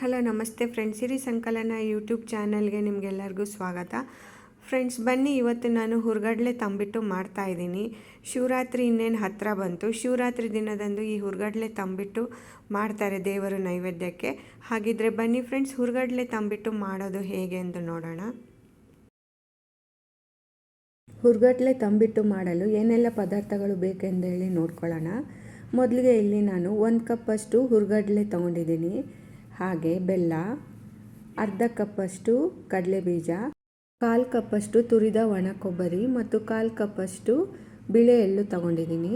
Hello, ನಮಸ್ತೆ friends. ಸಿರಿ ಸಂಕಲನ YouTube ಚಾನಲ್ಗೆ ನಿಮಗೆಲ್ಲರಿಗೂ ಸ್ವಾಗತ. ಫ್ರೆಂಡ್ಸ್, ಬನ್ನಿ, ಇವತ್ತು ನಾನು ಹುರ್ಗಡ್ಲೆ ತಂಬಿಟ್ಟು ಮಾಡ್ತಾ ಇದ್ದೀನಿ. ಶಿವರಾತ್ರಿ ಇನ್ನೇನು ಹತ್ತಿರ ಬಂತು. ಶಿವರಾತ್ರಿ ದಿನದಂದು ಈ ಹುರ್ಗಡ್ಲೆ ತಂಬಿಟ್ಟು ಮಾಡ್ತಾರೆ ದೇವರ ನೈವೇದ್ಯಕ್ಕೆ. ಹಾಗಿದ್ರೆ ಬನ್ನಿ ಫ್ರೆಂಡ್ಸ್, ಹುರ್ಗಡ್ಲೆ ತಂಬಿಟ್ಟು ಮಾಡೋದು ಹೇಗೆ ಎಂದು ನೋಡೋಣ. ಹುರ್ಗಡ್ಲೆ ತಂಬಿಟ್ಟು ಮಾಡಲು ಏನೆಲ್ಲ ಪದಾರ್ಥಗಳು ಬೇಕೆಂದೇಳಿ ನೋಡ್ಕೊಳ್ಳೋಣ. ಮೊದಲಿಗೆ ಇಲ್ಲಿ ನಾನು ಒಂದು ಕಪ್ಪಷ್ಟು ಹುರ್ಗಡ್ಲೆ ತೊಗೊಂಡಿದ್ದೀನಿ. ಹಾಗೆ ಬೆಲ್ಲ, ಅರ್ಧ ಕಪ್ಪಷ್ಟು ಕಡಲೆ ಬೀಜ ಕಾಲು ಕಪ್ಪಷ್ಟು ತುರಿದ ಒಣ ಕೊಬ್ಬರಿ ಮತ್ತು ಕಾಲು ಕಪ್ಪಷ್ಟು ಬಿಳೆ ಎಳ್ಳು ತಗೊಂಡಿದ್ದೀನಿ.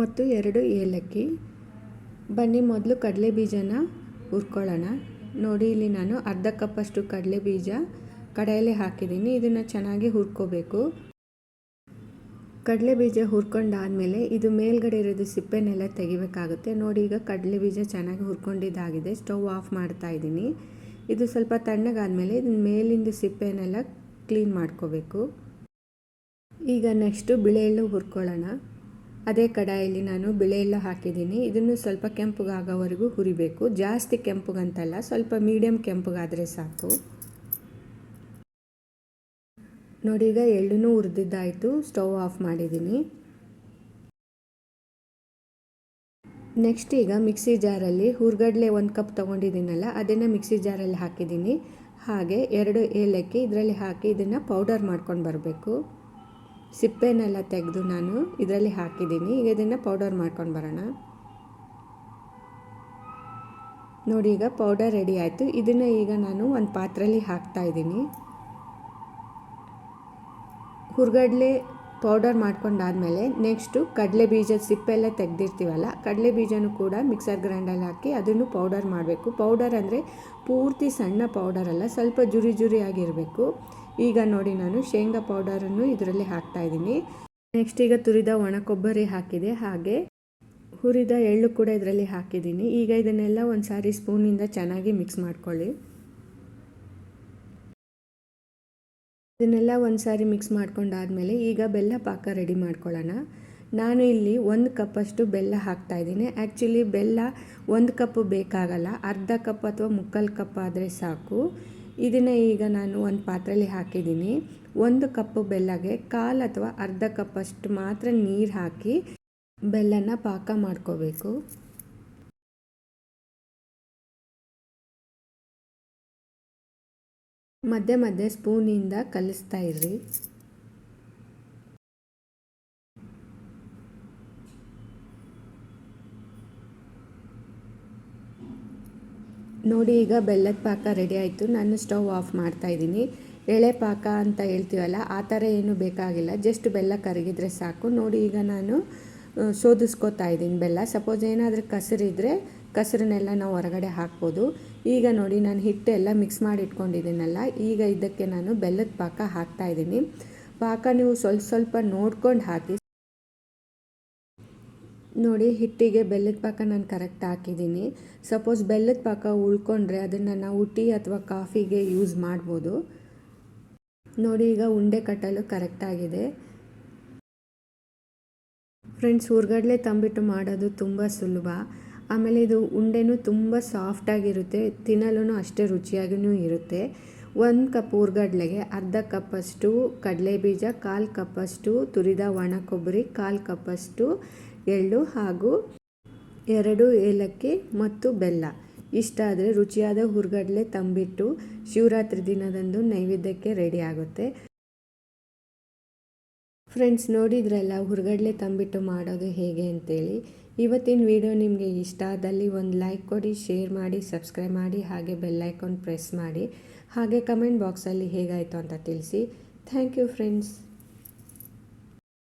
ಮತ್ತು ಎರಡು ಏಲಕ್ಕಿ. ಬನ್ನಿ, ಮೊದಲು ಕಡಲೆ ಬೀಜನ ಹುರ್ಕೊಳ್ಳೋಣ. ನೋಡಿ, ಇಲ್ಲಿ ನಾನು ಅರ್ಧ ಕಪ್ಪಷ್ಟು ಕಡಲೆ ಬೀಜ ಕಡಾಯಲ್ಲಿ ಹಾಕಿದ್ದೀನಿ. ಇದನ್ನು ಚೆನ್ನಾಗಿ ಹುರ್ಕೋಬೇಕು. ಕಡಲೆ ಬೀಜ ಹುರ್ಕೊಂಡಾದಮೇಲೆ ಇದು ಮೇಲ್ಗಡೆ ಇರೋದು ಸಿಪ್ಪೆನೆಲ್ಲ ತೆಗಿಬೇಕಾಗುತ್ತೆ. ನೋಡಿ, ಈಗ ಕಡಲೆ ಬೀಜ ಚೆನ್ನಾಗಿ ಹುರ್ಕೊಂಡಿದ್ದಾಗಿದೆ. ಸ್ಟವ್ ಆಫ್ ಮಾಡ್ತಾ ಇದ್ದೀನಿ. ಇದು ಸ್ವಲ್ಪ ತಣ್ಣಗಾದಮೇಲೆ ಇದನ್ನ ಮೇಲಿಂದ ಸಿಪ್ಪೆನೆಲ್ಲ ಕ್ಲೀನ್ ಮಾಡ್ಕೋಬೇಕು. ಈಗ ನೆಕ್ಸ್ಟು ಬಿಳೆ ಎಳ್ಳು ಹುರ್ಕೊಳ್ಳೋಣ. ಅದೇ ಕಡಾಯಲ್ಲಿ ನಾನು ಬಿಳೆ ಎಳ್ಳು ಹಾಕಿದ್ದೀನಿ. ಇದನ್ನು ಸ್ವಲ್ಪ ಕೆಂಪುಗಾಗೋವರೆಗೂ ಹುರಿಬೇಕು. ಜಾಸ್ತಿ ಕೆಂಪುಗಂತಲ್ಲ, ಸ್ವಲ್ಪ ಮೀಡಿಯಮ್ ಕೆಂಪುಗಾದರೆ ಸಾಕು. ನೋಡಿ, ಈಗ ಎಳ್ಳು ಹುರಿದಿದ್ದಾಯಿತು. ಸ್ಟವ್ ಆಫ್ ಮಾಡಿದ್ದೀನಿ. ನೆಕ್ಸ್ಟ್ ಈಗ ಮಿಕ್ಸಿ ಜಾರಲ್ಲಿ ಹುರ್ಗಡ್ಲೆ ಒಂದು ಕಪ್ ತೊಗೊಂಡಿದ್ದೀನಲ್ಲ, ಅದನ್ನು ಮಿಕ್ಸಿ ಜಾರಲ್ಲಿ ಹಾಕಿದ್ದೀನಿ. ಹಾಗೆ ಎರಡು ಏಲಕ್ಕಿ ಇದರಲ್ಲಿ ಹಾಕಿ ಇದನ್ನು ಪೌಡರ್ ಮಾಡ್ಕೊಂಡು ಬರಬೇಕು. ಸಿಪ್ಪೆನೆಲ್ಲ ತೆಗೆದು ನಾನು ಇದರಲ್ಲಿ ಹಾಕಿದ್ದೀನಿ. ಈಗ ಇದನ್ನು ಪೌಡರ್ ಮಾಡ್ಕೊಂಡು ಬರೋಣ. ನೋಡಿ, ಈಗ ಪೌಡರ್ ರೆಡಿ ಆಯಿತು. ಇದನ್ನು ಈಗ ನಾನು ಒಂದು ಪಾತ್ರೆಯಲ್ಲಿ ಹಾಕ್ತಾ ಇದ್ದೀನಿ. ಹುರ್ಗಡ್ಲೆ ಪೌಡರ್ ಮಾಡ್ಕೊಂಡಾದಮೇಲೆ ನೆಕ್ಸ್ಟು ಕಡಲೆ ಬೀಜದ ಸಿಪ್ಪೆಲ್ಲ ತೆಗೆದಿರ್ತೀವಲ್ಲ, ಕಡಲೆ ಬೀಜನೂ ಕೂಡ ಮಿಕ್ಸರ್ ಗ್ರೈಂಡಲ್ಲಿ ಹಾಕಿ ಅದನ್ನು ಪೌಡರ್ ಮಾಡಬೇಕು. ಪೌಡರ್ ಅಂದರೆ ಪೂರ್ತಿ ಸಣ್ಣ ಪೌಡರ್ ಅಲ್ಲ, ಸ್ವಲ್ಪ ಜುರಿ ಜುರಿ ಆಗಿರಬೇಕು. ಈಗ ನೋಡಿ ನಾನು ಶೇಂಗಾ ಪೌಡರನ್ನು ಇದರಲ್ಲಿ ಹಾಕ್ತಾ ಇದ್ದೀನಿ. ನೆಕ್ಸ್ಟ್ ಈಗ ತುರಿದ ಒಣ ಕೊಬ್ಬರಿ ಹಾಕಿದೆ, ಹಾಗೆ ಹುರಿದ ಎಳ್ಳು ಕೂಡ ಇದರಲ್ಲಿ ಹಾಕಿದ್ದೀನಿ. ಈಗ ಇದನ್ನೆಲ್ಲ ಒಂದು ಸಾರಿ ಸ್ಪೂನಿಂದ ಚೆನ್ನಾಗಿ ಮಿಕ್ಸ್ ಮಾಡ್ಕೊಳ್ಳಿ. ಇದನ್ನೆಲ್ಲ ಒಂದು ಸಾರಿ ಮಿಕ್ಸ್ ಮಾಡ್ಕೊಂಡಾದಮೇಲೆ ಈಗ ಬೆಲ್ಲ ಪಾಕ ರೆಡಿ ಮಾಡ್ಕೊಳ್ಳೋಣ. ನಾನು ಇಲ್ಲಿ ಒಂದು ಕಪ್ಪಷ್ಟು ಬೆಲ್ಲ ಹಾಕ್ತಾಯಿದ್ದೀನಿ ಆ್ಯಕ್ಚುಲಿ ಬೆಲ್ಲ ಒಂದು ಕಪ್ ಬೇಕಾಗಲ್ಲ. ಅರ್ಧ ಕಪ್ ಅಥವಾ ಮುಕ್ಕಾಲು ಕಪ್ ಆದರೆ ಸಾಕು. ಇದನ್ನು ಈಗ ನಾನು ಒಂದು ಪಾತ್ರೆಯಲ್ಲಿ ಹಾಕಿದ್ದೀನಿ. ಒಂದು ಕಪ್ ಬೆಲ್ಲಗೆ ಕಾಲು ಅಥವಾ ಅರ್ಧ ಕಪ್ಪಷ್ಟು ಮಾತ್ರ ನೀರು ಹಾಕಿ ಬೆಲ್ಲನ ಪಾಕ ಮಾಡ್ಕೋಬೇಕು. ಮಧ್ಯೆ ಮಧ್ಯೆ ಸ್ಪೂನಿಂದ ಕಲಿಸ್ತಾ ಇರ್ರಿ. ನೋಡಿ ಈಗ ಬೆಲ್ಲದ ಪಾಕ ರೆಡಿ ಆಯಿತು. ನಾನು ಸ್ಟವ್ ಆಫ್ ಮಾಡ್ತಾ ಇದ್ದೀನಿ. ಎಳೆ ಪಾಕ ಅಂತ ಹೇಳ್ತೀವಲ್ಲ, ಆ ಥರ ಏನು ಬೇಕಾಗಿಲ್ಲ. ಜಸ್ಟ್ ಬೆಲ್ಲ ಕರಗಿದ್ರೆ ಸಾಕು. ನೋಡಿ ಈಗ ನಾನು ಶೋಧಿಸ್ಕೋತಾ ಇದ್ದೀನಿ ಬೆಲ್ಲ. ಸಪೋಸ್ ಏನಾದರೂ ಕಸರಿದ್ರೆ, ಕಸರನ್ನೆಲ್ಲ ನಾವು ಹೊರಗಡೆ ಹಾಕ್ಬೋದು. ಈಗ ನೋಡಿ, ನಾನು ಹಿಟ್ಟೆಲ್ಲ ಮಿಕ್ಸ್ ಮಾಡಿ ಇಟ್ಕೊಂಡಿದ್ದೀನಲ್ಲ ಈಗ ಇದಕ್ಕೆ ನಾನು ಬೆಲ್ಲದ ಪಾಕ ಹಾಕ್ತಾ ಇದ್ದೀನಿ. ಪಾಕ ನೀವು ಸ್ವಲ್ಪ ಸ್ವಲ್ಪ ನೋಡ್ಕೊಂಡು ಹಾಕಿ. ನೋಡಿ, ಹಿಟ್ಟಿಗೆ ಬೆಲ್ಲದ ಪಾಕ ನಾನು ಕರೆಕ್ಟ್ ಹಾಕಿದ್ದೀನಿ. ಸಪೋಸ್ ಬೆಲ್ಲದ ಪಾಕ ಉಳ್ಕೊಂಡ್ರೆ ಅದನ್ನು ನಾವು ಟೀ ಅಥವಾ ಕಾಫಿಗೆ ಯೂಸ್ ಮಾಡ್ಬೋದು. ನೋಡಿ, ಈಗ ಉಂಡೆ ಕಟ್ಟಲು ಕರೆಕ್ಟಾಗಿದೆ ಫ್ರೆಂಡ್ಸ್ ಹುರ್ಗಡ್ಲೆ ತಂಬಿಟ್ಟು ಮಾಡೋದು ತುಂಬ ಸುಲಭ. ಆಮೇಲೆ ಇದು ಉಂಡೆನೂ ತುಂಬ ಸಾಫ್ಟಾಗಿರುತ್ತೆ ತಿನ್ನಲು ಅಷ್ಟೇ ರುಚಿಯಾಗಿಯೂ ಇರುತ್ತೆ. ಒಂದು ಕಪ್ ಹುರ್ಗಡ್ಲೆಗೆ ಅರ್ಧ ಕಪ್ಪಷ್ಟು ಕಡಲೆ ಬೀಜ ಕಾಲು ಕಪ್ಪಷ್ಟು ತುರಿದ ಒಣ ಕೊಬ್ಬರಿ ಕಾಲು ಕಪ್ಪಷ್ಟು ಎಳ್ಳು ಹಾಗೂ ಎರಡು ಏಲಕ್ಕಿ ಮತ್ತು ಬೆಲ್ಲ. ಇಷ್ಟ ಆದರೆ ರುಚಿಯಾದ ಹುರ್ಗಡ್ಲೆ ತಂಬಿಟ್ಟು ಶಿವರಾತ್ರಿ ದಿನದಂದು ನೈವೇದ್ಯಕ್ಕೆ ರೆಡಿ ಆಗುತ್ತೆ. ಫ್ರೆಂಡ್ಸ್ ನೋಡಿದ್ರಲ್ಲ, ಹುರ್ಗಡ್ಲೆ ತಂಬಿಟ್ಟು ಮಾಡೋದು ಹೇಗೆ ಅಂತೇಳಿ, ಇವತ್ತಿನ ವಿಡಿಯೋ ನಿಮಗೆ ಇಷ್ಟ ಆದಲ್ಲಿ ಒಂದು ಲೈಕ್ ಕೊಡಿ ಶೇರ್ ಮಾಡಿ ಸಬ್ಸ್ಕ್ರೈಬ್ ಮಾಡಿ, ಹಾಗೆ ಬೆಲ್ ಐಕಾನ್ ಪ್ರೆಸ್ ಮಾಡಿ, ಹಾಗೆ ಕಮೆಂಟ್ ಬಾಕ್ಸಲ್ಲಿ ಹೇಗಾಯಿತು ಅಂತ ತಿಳಿಸಿ. Thank you friends